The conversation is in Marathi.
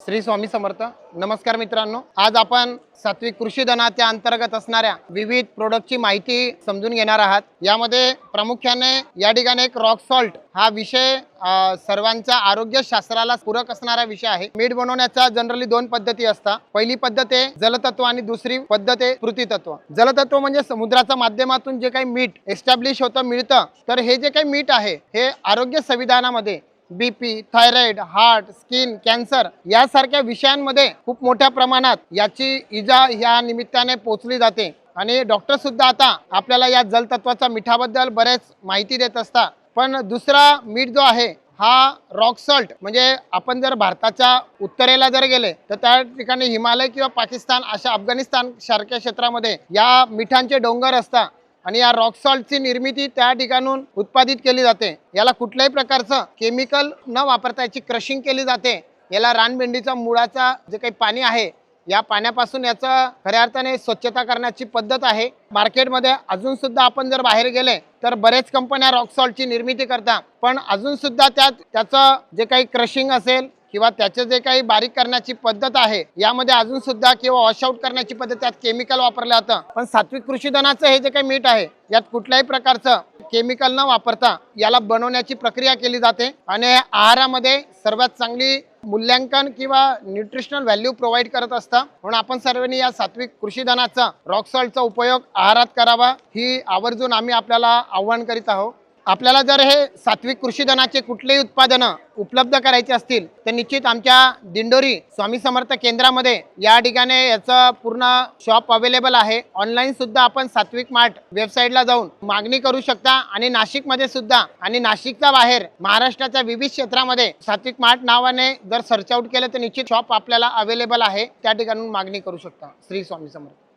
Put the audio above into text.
श्री स्वामी समर्थ. नमस्कार मित्रांनो. आज आपण सात्विक कृषी धनाच्या अंतर्गत असणाऱ्या विविध प्रोडक्टची माहिती समजून घेणार आहात. यामध्ये प्रामुख्याने या ठिकाणी एक रॉक सॉल्ट हा विषय सर्वांच्या आरोग्य शास्त्राला पूरक असणारा विषय आहे. मीठ बनवण्याच्या जनरली दोन पद्धती असतात. पहिली पद्धत आहे जलतत्व आणि दुसरी पद्धत आहे पृथ्वीतत्व जलतत्व म्हणजे समुद्राच्या माध्यमातून जे काही मीठ एस्टॅब्लिश होतं मिळतं तर हे जे काही मीठ आहे हे आरोग्य संविधानामध्ये B P thyroid heart skin cancer यासारख्या विषयांमध्ये खूप मोठ्या प्रमाणात याची इजा या निमित्ताने पोचली जाते. आणि डॉक्टर सुद्धा आता आपल्याला या जलतत्वाच्या मिठाबद्दल बरेच माहिती देत असतात. पण दुसरा मीठ जो आहे हा रॉक सॉल्ट म्हणजे आपण जर भारताच्या उत्तरेला जर गेले तर त्या ठिकाणी हिमालय किंवा पाकिस्तान अशा अफगाणिस्तान सारख्या क्षेत्रामध्ये या मिठांचे डोंगर असतात. आणि या रॉक सॉल्टची निर्मिती त्या ठिकाणून उत्पादित केली जाते. याला कुठल्याही प्रकारचं केमिकल न वापरता याची क्रशिंग केली जाते. याला रानभेंडीचा मुळाचा जे काही पाणी आहे या पाण्यापासून याचं खऱ्या अर्थाने स्वच्छता करण्याची पद्धत आहे. मार्केटमध्ये अजून सुद्धा आपण जर बाहेर गेले तर बरेच कंपन्या रॉक सॉल्टची निर्मिती करतात. पण अजून सुद्धा त्यात त्याचं जे काही क्रशिंग असेल किंवा त्याचे जे काही बारीक करण्याची पद्धत आहे यामध्ये अजून सुद्धा किंवा वॉशआउट करण्याची पद्धत त्यात केमिकल वापरलं जातं. पण सात्विक कृषीधनाचं हे जे काही मीठ आहे यात कुठल्याही प्रकारचं केमिकल न वापरता याला बनवण्याची प्रक्रिया केली जाते आणि आहारामध्ये सर्वात चांगली मूल्यांकन किंवा न्यूट्रिशनल व्हॅल्यू प्रोव्हाइड करत असतं. म्हणून आपण सर्वांनी या सात्विक कृषीधनाचा रॉक सॉल्टचा उपयोग आहारात करावा ही आवर्जून आम्ही आपल्याला आव्हान करीत आहोत. आपल्याला जर हे सात्विक कृषीधनाचे कुठलेही उत्पादनं उपलब्ध करायचे असतील तर निश्चित आमच्या दिंडोरी स्वामी समर्थ केंद्रामध्ये या ठिकाणी याचं पूर्ण शॉप अवेलेबल आहे. ऑनलाईन सुद्धा आपण सात्विक मार्ट वेबसाईटला जाऊन मागणी करू शकता आणि नाशिकमध्ये सुद्धा आणि नाशिकच्या बाहेर महाराष्ट्राच्या विविध क्षेत्रामध्ये सात्विक मार्ट नावाने जर सर्च आउट केलं तर निश्चित शॉप आपल्याला अवेलेबल आहे. त्या ठिकाणून मागणी करू शकता. श्री स्वामी समर्थ.